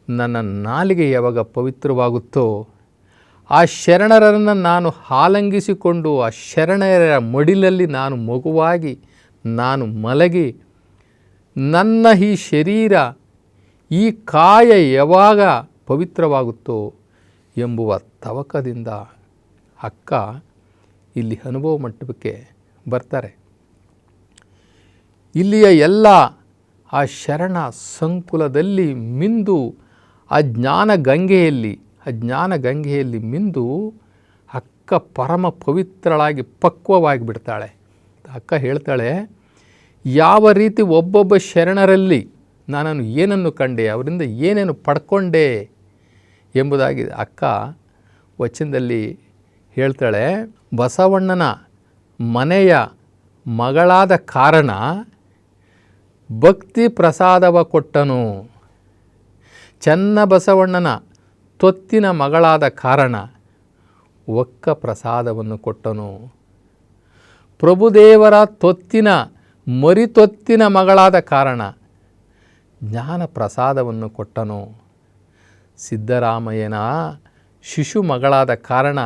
ನನ್ನ ನಾಲಿಗೆ ಯಾವಾಗ ಪವಿತ್ರವಾಗುತ್ತೋ ಆ ಶರಣರನ್ನು ನಾನು ಆಲಂಗಿಸಿಕೊಂಡು ಆ ಶರಣರ ಮಡಿಲಲ್ಲಿ ನಾನು ಮಗುವಾಗಿ ನಾನು ಮಲಗಿ ನನ್ನ ಈ ಶರೀರ ಈ ಕಾಯ ಯಾವಾಗ ಪವಿತ್ರವಾಗುತ್ತೋ ಎಂಬುವ ತವಕದಿಂದ ಅಕ್ಕ ಇಲ್ಲಿ ಅನುಭವ ಮಂಟಪಕ್ಕೆ ಬರ್ತಾರೆ. ಇಲ್ಲಿಯ ಎಲ್ಲ ಆ ಶರಣ ಸಂಕುಲದಲ್ಲಿ ಮಿಂದು, ಆ ಜ್ಞಾನ ಗಂಗೆಯಲ್ಲಿ, ಆ ಜ್ಞಾನ ಗಂಗೆಯಲ್ಲಿ ಮಿಂದು ಅಕ್ಕ ಪರಮ ಪವಿತ್ರಳಾಗಿ ಪಕ್ವವಾಗಿ ಬಿಡ್ತಾಳೆ ಅಕ್ಕ ಹೇಳ್ತಾಳೆ, ಯಾವ ರೀತಿ ಒಬ್ಬೊಬ್ಬ ಶರಣರಲ್ಲಿ ನಾನು ಏನನ್ನು ಕಂಡೆ, ಅವರಿಂದ ಏನೇನು ಪಡ್ಕೊಂಡೆ ಎಂಬುದಾಗಿ ಅಕ್ಕ ವಚನದಲ್ಲಿ ಹೇಳ್ತಾಳೆ, ಬಸವಣ್ಣನ ಮನೆಯ ಮಗಳಾದ ಕಾರಣ ಭಕ್ತಿ ಪ್ರಸಾದವ ಕೊಟ್ಟನು. ಚನ್ನ ಬಸವಣ್ಣನ ತೊತ್ತಿನ ಮಗಳಾದ ಕಾರಣ ಒಕ್ಕ ಪ್ರಸಾದವನ್ನು ಕೊಟ್ಟನು. ಪ್ರಭುದೇವರ ತೊತ್ತಿನ ಮರಿತೊತ್ತಿನ ಮಗಳಾದ ಕಾರಣ ಜ್ಞಾನ ಪ್ರಸಾದವನ್ನು ಕೊಟ್ಟನು. ಸಿದ್ದರಾಮಯ್ಯನ ಶಿಶು ಮಗಳಾದ ಕಾರಣ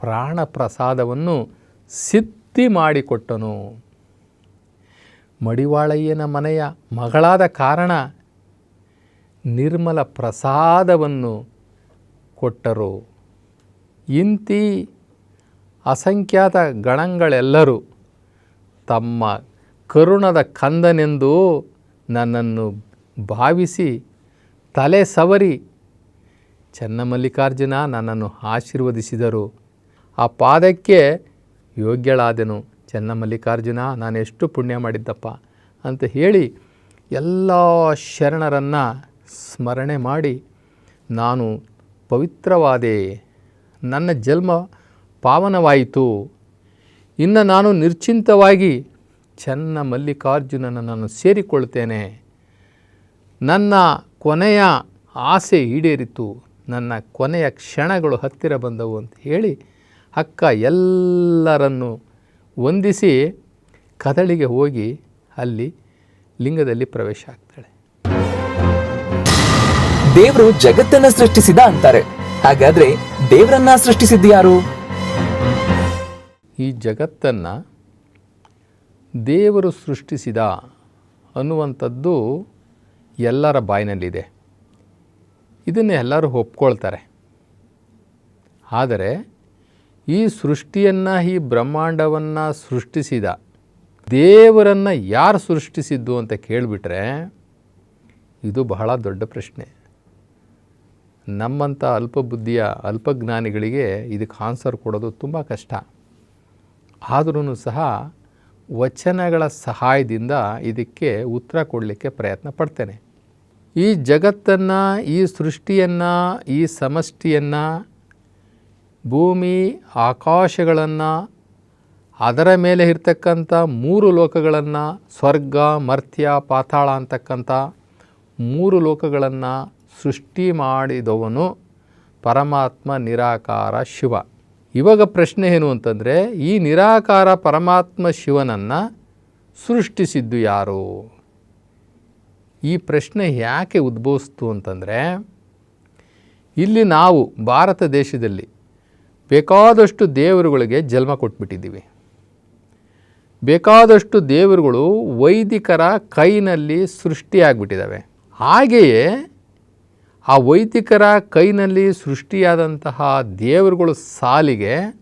ಪ್ರಾಣ ಪ್ರಸಾದವನ್ನು ಸಿದ್ಧಿ ಮಾಡಿಕೊಟ್ಟನು. ಮಡಿವಾಳಯ್ಯನ ಮನೆಯ ಮಗಳಾದ ಕಾರಣ ನಿರ್ಮಲ ಪ್ರಸಾದವನ್ನು ಕೊಟ್ಟರು. ಇಂತಿ ಅಸಂಖ್ಯಾತ ಗಣಗಳೆಲ್ಲರೂ ತಮ್ಮ ಕರುಣದ ಕಂದನೆಂದು ನನ್ನನ್ನು ಭಾವಿಸಿ ತಲೆ ಸವರಿ. ಚನ್ನಮಲ್ಲಿಕಾರ್ಜುನ ನನ್ನನ್ನು ಆಶೀರ್ವದಿಸಿದರು. ಆ ಪಾದಕ್ಕೆ ಯೋಗ್ಯಳಾದೆನು. ಚನ್ನಮಲ್ಲಿಕಾರ್ಜುನ ನಾನು ಎಷ್ಟು ಪುಣ್ಯ ಮಾಡಿದ್ದಪ್ಪ ಅಂತ ಹೇಳಿ ಎಲ್ಲ ಶರಣರನ್ನು ಸ್ಮರಣೆ ಮಾಡಿ, ನಾನು ಪವಿತ್ರವಾದೆ, ನನ್ನ ಜನ್ಮ ಪಾವನವಾಯಿತು. ಇನ್ನು ನಾನು ನಿರ್ಚಿಂತವಾಗಿ ಚೆನ್ನ ಮಲ್ಲಿಕಾರ್ಜುನನ ನಾನು ಸೇರಿಕೊಳ್ತೇನೆ ನನ್ನ ಕೊನೆಯ ಆಸೆ ಈಡೇರಿತು. ನನ್ನ ಕೊನೆಯ ಕ್ಷಣಗಳು ಹತ್ತಿರ ಬಂದವು ಅಂತ ಹೇಳಿ ಅಕ್ಕ ಎಲ್ಲರನ್ನು ವಂದಿಸಿ ಕದಳಿಗೆ ಹೋಗಿ ಅಲ್ಲಿ ಲಿಂಗದಲ್ಲಿ ಪ್ರವೇಶ ಆಗ್ತಾಳೆ. ದೇವರು ಜಗತ್ತನ್ನ ಸೃಷ್ಟಿಸಿದ ಅಂತಾರೆ. ಹಾಗಾದ್ರೆ ದೇವರನ್ನ ಸೃಷ್ಟಿಸಿದ್ದು ಯಾರು? ಈ ಜಗತ್ತನ್ನು ದೇವರು ಸೃಷ್ಟಿಸಿದ ಅನ್ನುವಂಥದ್ದು ಎಲ್ಲರ ಬಾಯಿನಲ್ಲಿದೆ. ಇದನ್ನು ಎಲ್ಲರೂ ಒಪ್ಕೊಳ್ತಾರೆ. ಆದರೆ ಈ ಸೃಷ್ಟಿಯನ್ನು, ಈ ಬ್ರಹ್ಮಾಂಡವನ್ನು ಸೃಷ್ಟಿಸಿದ ದೇವರನ್ನು ಯಾರು ಸೃಷ್ಟಿಸಿದ್ದು ಅಂತ ಕೇಳಿಬಿಟ್ರೆ ಇದು ಬಹಳ ದೊಡ್ಡ ಪ್ರಶ್ನೆ. ನಮ್ಮಂಥ ಅಲ್ಪಬುದ್ಧಿಯ ಅಲ್ಪಜ್ಞಾನಿಗಳಿಗೆ ಇದಕ್ಕೆ ಆನ್ಸರ್ ಕೊಡೋದು ತುಂಬ ಕಷ್ಟ. ಆದ್ರೂ ಸಹ ವಚನಗಳ ಸಹಾಯದಿಂದ ಇದಕ್ಕೆ ಉತ್ತರ ಕೊಡಲಿಕ್ಕೆ ಪ್ರಯತ್ನ ಪಡ್ತೇನೆ. ಈ ಜಗತ್ತನ್ನು, ಈ ಸೃಷ್ಟಿಯನ್ನು, ಈ ಸಮಷ್ಟಿಯನ್ನು, ಭೂಮಿ, ಆಕಾಶಗಳನ್ನು, ಅದರ ಮೇಲೆ ಇರ್ತಕ್ಕಂಥ ಮೂರು ಲೋಕಗಳನ್ನು, ಸ್ವರ್ಗ, ಮರ್ತ್ಯ, ಪಾತಾಳ ಅಂತಕ್ಕಂಥ ಮೂರು ಲೋಕಗಳನ್ನು ಸೃಷ್ಟಿ ಮಾಡಿದವನು ಪರಮಾತ್ಮ ನಿರಾಕಾರ ಶಿವ. ಇವಾಗ ಪ್ರಶ್ನೆ ಏನು ಅಂತಂದರೆ, ಈ ನಿರಾಕಾರ ಪರಮಾತ್ಮ ಶಿವನನ್ನು ಸೃಷ್ಟಿಸಿದ್ದು ಯಾರು? ಈ ಪ್ರಶ್ನೆ ಯಾಕೆ ಉದ್ಭವಿಸ್ತು ಅಂತಂದರೆ, ಇಲ್ಲಿ ನಾವು ಭಾರತ ದೇಶದಲ್ಲಿ ಬೇಕಾದಷ್ಟು ದೇವರುಗಳಿಗೆ ಜನ್ಮ ಕೊಟ್ಬಿಟ್ಟಿದ್ದೀವಿ. ಬೇಕಾದಷ್ಟು ದೇವರುಗಳು ವೈದಿಕರ ಕೈನಲ್ಲಿ ಸೃಷ್ಟಿಯಾಗ್ಬಿಟ್ಟಿದ್ದಾವೆ. ಹಾಗೆಯೇ ಆ ವೈದಿಕರ ಕೈನಲ್ಲಿ ಸೃಷ್ಟಿಯಾದಂತಹ ದೇವರುಗಳು ಸಾಲಿಗೆ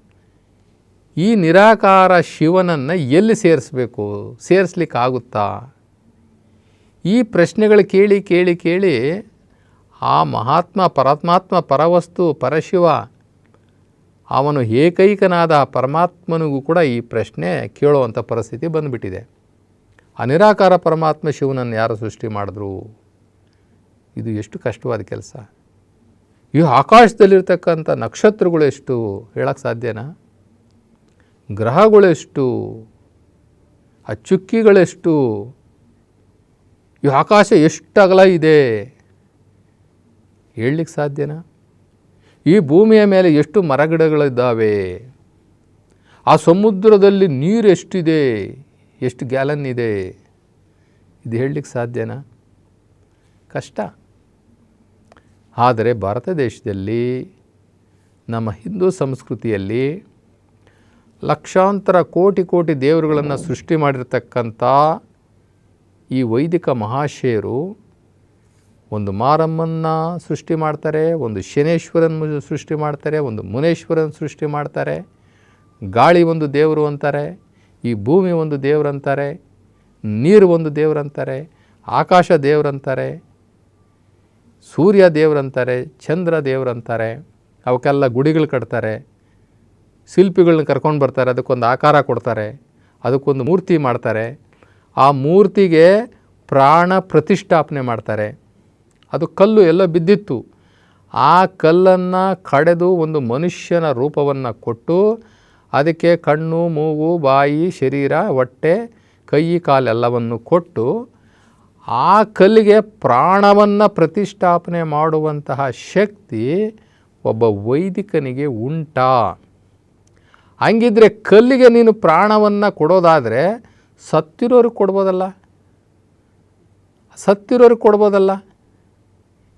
ಈ ನಿರಾಕಾರ ಶಿವನನ್ನು ಎಲ್ಲಿ ಸೇರಿಸ್ಬೇಕು? ಸೇರಿಸ್ಲಿಕ್ಕಾಗುತ್ತಾ? ಈ ಪ್ರಶ್ನೆಗಳು ಕೇಳಿ ಕೇಳಿ ಕೇಳಿ ಆ ಮಹಾತ್ಮ ಪರಮಾತ್ಮ ಪರವಸ್ತು ಪರಶಿವ ಅವನು ಏಕೈಕನಾದ ಪರಮಾತ್ಮನಿಗೂ ಕೂಡ ಈ ಪ್ರಶ್ನೆ ಕೇಳುವಂಥ ಪರಿಸ್ಥಿತಿ ಬಂದುಬಿಟ್ಟಿದೆ. ಆ ನಿರಾಕಾರ ಪರಮಾತ್ಮ ಶಿವನನ್ನು ಯಾರು ಸೃಷ್ಟಿ ಮಾಡಿದ್ರು? ಇದು ಎಷ್ಟು ಕಷ್ಟವಾದ ಕೆಲಸ. ಈ ಆಕಾಶದಲ್ಲಿರ್ತಕ್ಕಂಥ ನಕ್ಷತ್ರಗಳು ಎಷ್ಟು ಹೇಳಕ್ಕೆ ಸಾಧ್ಯನಾ? ಗ್ರಹಗಳೆಷ್ಟು? ಆ ಚುಕ್ಕಿಗಳೆಷ್ಟು ಈ ಆಕಾಶ ಎಷ್ಟು ಅಗಲ ಇದೆ? ಹೇಳಲಿಕ್ಕೆ ಸಾಧ್ಯನಾ? ಈ ಭೂಮಿಯ ಮೇಲೆ ಎಷ್ಟು ಮರಗಿಡಗಳಿದ್ದಾವೆ? ಆ ಸಮುದ್ರದಲ್ಲಿ ನೀರು ಎಷ್ಟಿದೆ? ಎಷ್ಟು ಗ್ಯಾಲನ್ ಇದೆ? ಇದು ಹೇಳಲಿಕ್ಕೆ ಸಾಧ್ಯನಾ? ಕಷ್ಟ. ಆದರೆ ಭಾರತ ದೇಶದಲ್ಲಿ ನಮ್ಮ ಹಿಂದೂ ಸಂಸ್ಕೃತಿಯಲ್ಲಿ ಲಕ್ಷಾಂತರ ಕೋಟಿ ಕೋಟಿ ದೇವರುಗಳನ್ನು ಸೃಷ್ಟಿ ಮಾಡಿರ್ತಕ್ಕಂಥ ಈ ವೈದಿಕ ಮಹಾಶಯರು ಒಂದು ಮಾರಮ್ಮನ್ನ ಸೃಷ್ಟಿ ಮಾಡ್ತಾರೆ, ಒಂದು ಶನೇಶ್ವರನ ಸೃಷ್ಟಿ ಮಾಡ್ತಾರೆ, ಒಂದು ಮುನೇಶ್ವರನ ಸೃಷ್ಟಿ ಮಾಡ್ತಾರೆ, ಗಾಳಿ ಒಂದು ದೇವರು ಅಂತಾರೆ, ಈ ಭೂಮಿ ಒಂದು ದೇವರಂತಾರೆ ನೀರು ಒಂದು ದೇವರು ಅಂತಾರೆ, ಆಕಾಶ ದೇವರಂತಾರೆ ಸೂರ್ಯ ದೇವರಂತಾರೆ ಚಂದ್ರ ದೇವರಂತಾರೆ ಅವಕ್ಕೆಲ್ಲ ಗುಡಿಗಳು ಕಟ್ತಾರೆ ಶಿಲ್ಪಿಗಳನ್ನ ಕರ್ಕೊಂಡು ಬರ್ತಾರೆ, ಅದಕ್ಕೊಂದು ಆಕಾರ ಕೊಡ್ತಾರೆ, ಅದಕ್ಕೊಂದು ಮೂರ್ತಿ ಮಾಡ್ತಾರೆ. ಆ ಮೂರ್ತಿಗೆ ಪ್ರಾಣ ಪ್ರತಿಷ್ಠಾಪನೆ ಮಾಡ್ತಾರೆ. ಅದು ಕಲ್ಲು ಎಲ್ಲ ಬಿದ್ದಿತ್ತು. ಆ ಕಲ್ಲನ್ನು ಕಡೆದು ಒಂದು ಮನುಷ್ಯನ ರೂಪವನ್ನು ಕೊಟ್ಟು ಅದಕ್ಕೆ ಕಣ್ಣು, ಮೂಗು, ಬಾಯಿ, ಶರೀರ, ಹೊಟ್ಟೆ, ಕೈ, ಕಾಲೆಲ್ಲವನ್ನು ಕೊಟ್ಟು ಆ ಕಲ್ಲಿಗೆ ಪ್ರಾಣವನ್ನು ಪ್ರತಿಷ್ಠಾಪನೆ ಮಾಡುವಂತಹ ಶಕ್ತಿ ಒಬ್ಬ ವೈದಿಕನಿಗೆ ಉಂಟಾ. ಹಂಗಿದ್ರೆ ಕಲ್ಲಿಗೆ ನೀನು ಪ್ರಾಣವನ್ನು ಕೊಡೋದಾದರೆ ಸತ್ತಿರೋರು ಕೊಡ್ಬೋದಲ್ಲ? ಸತ್ತಿರೋರು ಕೊಡ್ಬೋದಲ್ಲ?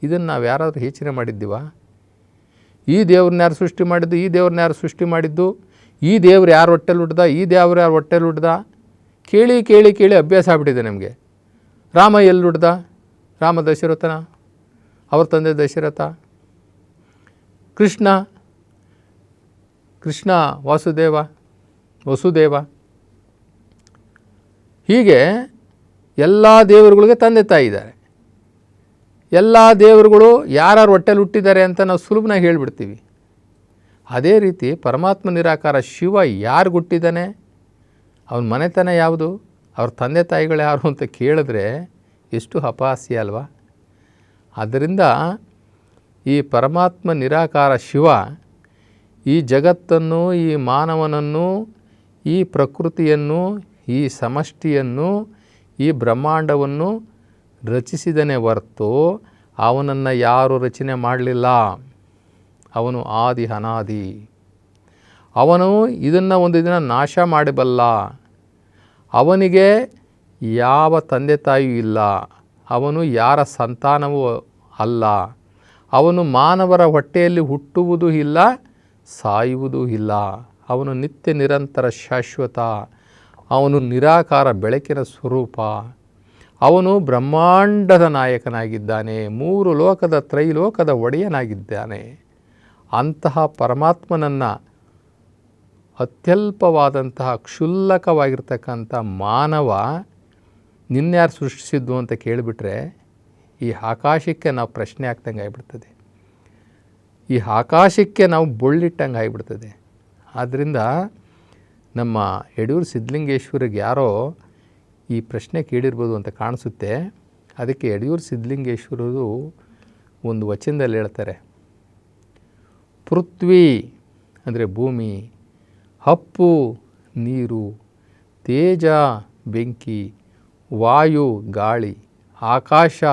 ಇದನ್ನು ನಾವು ಯಾರಾದರೂ ಯೋಚನೆ ಮಾಡಿದ್ದೀವ? ಈ ದೇವ್ರನ್ನ ಯಾರು ಸೃಷ್ಟಿ ಮಾಡಿದ್ದು? ಈ ದೇವ್ರನ್ನ ಯಾರು ಸೃಷ್ಟಿ ಮಾಡಿದ್ದು? ಈ ದೇವ್ರು ಯಾರು ಹೊಟ್ಟೆಲಿ ಹುಡ್ದ ಈ ದೇವ್ರು ಯಾರು ಹೊಟ್ಟೆಲಿ ಹುಡ್ದ ಕೇಳಿ ಕೇಳಿ ಕೇಳಿ ಅಭ್ಯಾಸ ಆಗ್ಬಿಟ್ಟಿದೆ ನಮಗೆ. ರಾಮ ಎಲ್ಲಿ ಹುಡ್ದ ರಾಮ ದಶರಥನ? ಅವ್ರ ತಂದೆ ದಶರಥ? ಕೃಷ್ಣ? ಕೃಷ್ಣ ವಾಸುದೇವ? ವಸುದೇವ? ಹೀಗೆ ಎಲ್ಲ ದೇವರುಗಳಿಗೆ ತಂದೆ ತಾಯಿ ಇದ್ದಾರೆ. ಎಲ್ಲ ದೇವರುಗಳು ಯಾರ್ಯಾರು ಹೊಟ್ಟೆಲಿ ಹುಟ್ಟಿದ್ದಾರೆ ಅಂತ ನಾವು ಸುಲಭನ ಹೇಳಿಬಿಡ್ತೀವಿ. ಅದೇ ರೀತಿ ಪರಮಾತ್ಮ ನಿರಾಕಾರ ಶಿವ ಯಾರು ಹುಟ್ಟಿದ್ದಾನೆ? ಅವನ ಮನೆತನ ಯಾವುದು? ಅವ್ರ ತಂದೆ ತಾಯಿಗಳು ಯಾರು ಅಂತ ಕೇಳಿದ್ರೆ ಎಷ್ಟು ಅಪಹಾಸ್ಯ ಅಲ್ವಾ? ಅದರಿಂದ ಈ ಪರಮಾತ್ಮ ನಿರಾಕಾರ ಶಿವ ಈ ಜಗತ್ತನ್ನು, ಈ ಮಾನವನನ್ನು, ಈ ಪ್ರಕೃತಿಯನ್ನು, ಈ ಸಮಷ್ಟಿಯನ್ನು, ಈ ಬ್ರಹ್ಮಾಂಡವನ್ನು ರಚಿಸಿದನೇ ಹೊರತು ಅವನನ್ನು ಯಾರು ರಚನೆ ಮಾಡಲಿಲ್ಲ. ಅವನು ಆದಿ ಅನಾದಿ ಅವನು ಇದನ್ನು ಒಂದು ದಿನ ನಾಶ ಮಾಡಬಲ್ಲ ಅವನಿಗೆ ಯಾವ ತಂದೆ ತಾಯಿಯೂ ಇಲ್ಲ. ಅವನು ಯಾರ ಸಂತಾನವೂ ಅಲ್ಲ. ಅವನು ಮಾನವರ ಹೊಟ್ಟೆಯಲ್ಲಿ ಹುಟ್ಟುವುದೂ ಇಲ್ಲ, ಸಾಯುವುದೂ ಇಲ್ಲ. ಅವನು ನಿತ್ಯ ನಿರಂತರ ಶಾಶ್ವತ. ಅವನು ನಿರಾಕಾರ ಬೆಳಕಿನ ಸ್ವರೂಪ. ಅವನು ಬ್ರಹ್ಮಾಂಡದ ನಾಯಕನಾಗಿದ್ದಾನೆ. ಮೂರು ಲೋಕದ ತ್ರೈಲೋಕದ ಒಡೆಯನಾಗಿದ್ದಾನೆ. ಅಂತಹ ಪರಮಾತ್ಮನನ್ನು ಅತ್ಯಲ್ಪವಾದಂತಹ ಕ್ಷುಲ್ಲಕವಾಗಿರ್ತಕ್ಕಂಥ ಮಾನವ ನಿನ್ಯಾರು ಸೃಷ್ಟಿಸಿದ್ದು ಅಂತ ಕೇಳಿಬಿಟ್ರೆ ಈ ಆಕಾಶಕ್ಕೆ ನಾವು ಪ್ರಶ್ನೆ ಆಗ್ತಂಗೆ ಆಗಿಬಿಡ್ತದೆ. ಈ ಆಕಾಶಕ್ಕೆ ನಾವು ಬೊಳ್ಳಿಟ್ಟಂಗೆ ಆಗಿಬಿಡ್ತದೆ. ಆದ್ದರಿಂದ ನಮ್ಮ ಯಡೂರು ಸಿದ್ಧಲಿಂಗೇಶ್ವರಿಗೆ ಯಾರೋ ಈ ಪ್ರಶ್ನೆ ಕೇಳಿರ್ಬೋದು ಅಂತ ಕಾಣಿಸುತ್ತೆ. ಅದಕ್ಕೆ ಯಡಿಯೂರು ಸಿದ್ಧಲಿಂಗೇಶ್ವರರು ಒಂದು ವಚನದಲ್ಲಿ ಹೇಳ್ತಾರೆ. ಪೃಥ್ವಿ ಅಂದರೆ ಭೂಮಿ ಹಪ್ಪು ನೀರು, ತೇಜ ಬೆಂಕಿ, ವಾಯು ಗಾಳಿ, ಆಕಾಶ,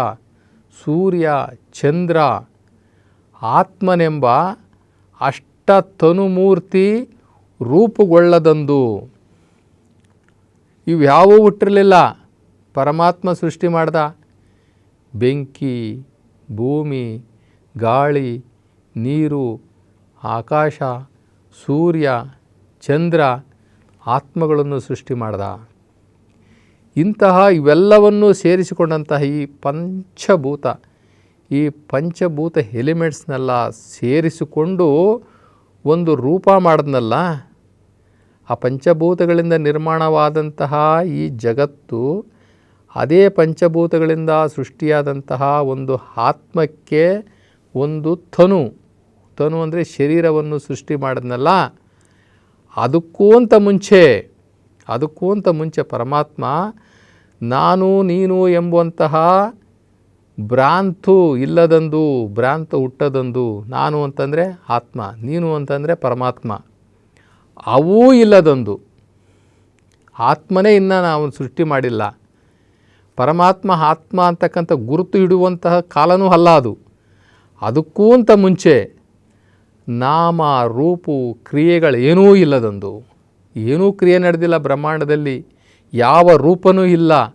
ಸೂರ್ಯ, ಚಂದ್ರ, ಆತ್ಮನೆಂಬ ಅಷ್ಟತನುಮೂರ್ತಿ ರೂಪುಗೊಳ್ಳದಂದು. ಇವ್ಯಾವೂ ಹುಟ್ಟಿರಲಿಲ್ಲ. ಪರಮಾತ್ಮ ಸೃಷ್ಟಿ ಮಾಡ್ದ. ಬೆಂಕಿ, ಭೂಮಿ, ಗಾಳಿ, ನೀರು, ಆಕಾಶ, ಸೂರ್ಯ ಚಂದ್ರ ಆತ್ಮಗಳನ್ನು ಸೃಷ್ಟಿ ಮಾಡ್ದ. ಇಂತಹ ಇವೆಲ್ಲವನ್ನೂ ಸೇರಿಸಿಕೊಂಡಂತಹ ಈ ಪಂಚಭೂತ ಈ ಪಂಚಭೂತ ಎಲಿಮೆಂಟ್ಸ್ನೆಲ್ಲ ಸೇರಿಸಿಕೊಂಡು ಒಂದು ರೂಪ ಮಾಡಿದ್ನಲ್ಲ, ಆ ಪಂಚಭೂತಗಳಿಂದ ನಿರ್ಮಾಣವಾದಂತಹ ಈ ಜಗತ್ತು ಅದೇ ಪಂಚಭೂತಗಳಿಂದ ಸೃಷ್ಟಿಯಾದಂತಹ ಒಂದು ಆತ್ಮಕ್ಕೆ ಒಂದು ತನು ತನು ಅಂದರೆ ಶರೀರವನ್ನು ಸೃಷ್ಟಿ ಮಾಡಿದ್ನಲ್ಲ ಅದಕ್ಕೂ ಅಂತ ಮುಂಚೆ, ಅದಕ್ಕೂ ಅಂತ ಮುಂಚೆ ಪರಮಾತ್ಮ, ನಾನು, ನೀನು ಎಂಬುವಂತಹ ಭ್ರಾಂತು ಇಲ್ಲದಂದು, ಭ್ರಾಂತ ಹುಟ್ಟದಂದು ನಾನು ಅಂತಂದರೆ ಆತ್ಮ, ನೀನು ಅಂತಂದರೆ ಪರಮಾತ್ಮ. ಅವೂ ಇಲ್ಲದಂದು. ಆತ್ಮನೇ ಇನ್ನು ನಾವು ಸೃಷ್ಟಿ ಮಾಡಿಲ್ಲ. ಪರಮಾತ್ಮ, ಆತ್ಮ ಅಂತಕ್ಕಂಥ ಗುರುತು ಇಡುವಂತಹ ಕಾಲನೂ ಅಲ್ಲ ಅದು. ಅದಕ್ಕೂ ಅಂತ ಮುಂಚೆ ನಾಮ ರೂಪು ಕ್ರಿಯೆಗಳು ಏನೂ ಇಲ್ಲದಂದು. ಏನೂ ಕ್ರಿಯೆ ನಡೆದಿಲ್ಲ ಬ್ರಹ್ಮಾಂಡದಲ್ಲಿ. ಯಾವ ರೂಪನೂ ಇಲ್ಲ.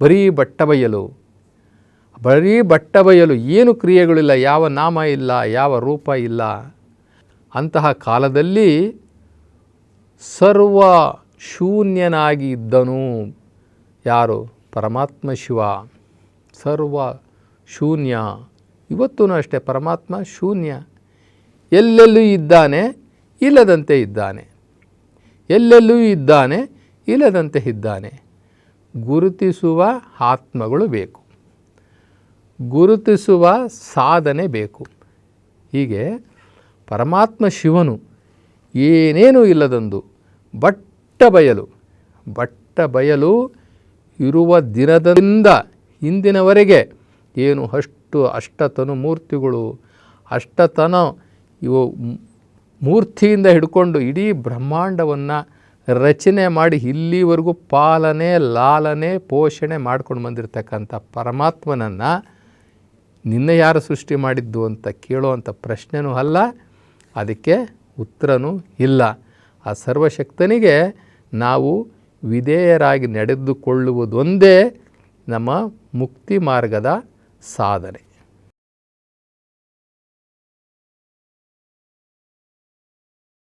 ಬರೀ ಬಟ್ಟ ಬಯಲು ಬರೀ ಬಟ್ಟ ಬಯಲು ಏನು ಕ್ರಿಯೆಗಳಿಲ್ಲ ಯಾವ ನಾಮ ಇಲ್ಲ. ಯಾವ ರೂಪ ಇಲ್ಲ. ಅಂತಹ ಕಾಲದಲ್ಲಿ ಸರ್ವ ಶೂನ್ಯನಾಗಿ ಇದ್ದನು ಯಾರು? ಪರಮಾತ್ಮ ಶಿವ. ಸರ್ವ ಶೂನ್ಯ. ಇವತ್ತೂ ಅಷ್ಟೇ. ಪರಮಾತ್ಮ ಶೂನ್ಯ. ಎಲ್ಲೆಲ್ಲೂ ಇದ್ದಾನೆ, ಇಲ್ಲದಂತೆ ಇದ್ದಾನೆ. ಎಲ್ಲೆಲ್ಲೂ ಇದ್ದಾನೆ, ಇಲ್ಲದಂತೆ ಇದ್ದಾನೆ. ಗುರುತಿಸುವ ಆತ್ಮಗಳು ಬೇಕು. ಗುರುತಿಸುವ ಸಾಧನೆ ಬೇಕು. ಹೀಗೆ ಪರಮಾತ್ಮ ಶಿವನು ಏನೇನೂ ಇಲ್ಲದಂದು ಬಟ್ಟ ಬಯಲು ಬಟ್ಟ ಬಯಲು ಇರುವ ದಿನದಿಂದ ಇಂದಿನವರೆಗೆ ಏನು ಅಷ್ಟು ಅಷ್ಟತನು ಮೂರ್ತಿಗಳು, ಅಷ್ಟತನ ಇವು ಮೂರ್ತಿಯಿಂದ ಹಿಡ್ಕೊಂಡು ಇಡೀ ಬ್ರಹ್ಮಾಂಡವನ್ನು ರಚನೆ ಮಾಡಿ ಇಲ್ಲಿವರೆಗೂ ಪಾಲನೆ, ಲಾಲನೆ, ಪೋಷಣೆ ಮಾಡ್ಕೊಂಡು ಬಂದಿರತಕ್ಕಂಥ ಪರಮಾತ್ಮನನ್ನು ನಿನ್ನೆ ಯಾರು ಸೃಷ್ಟಿ ಮಾಡಿದ್ದು ಅಂತ ಕೇಳುವಂಥ ಪ್ರಶ್ನೆನೂ ಅಲ್ಲ, ಅದಕ್ಕೆ ಉತ್ತರನೂ ಇಲ್ಲ. ಆ ಸರ್ವಶಕ್ತನಿಗೆ ನಾವು ವಿಧೇಯರಾಗಿ ನಡೆದುಕೊಳ್ಳುವುದೊಂದೇ ನಮ್ಮ ಮುಕ್ತಿ ಮಾರ್ಗದ ಸಾಧನೆ.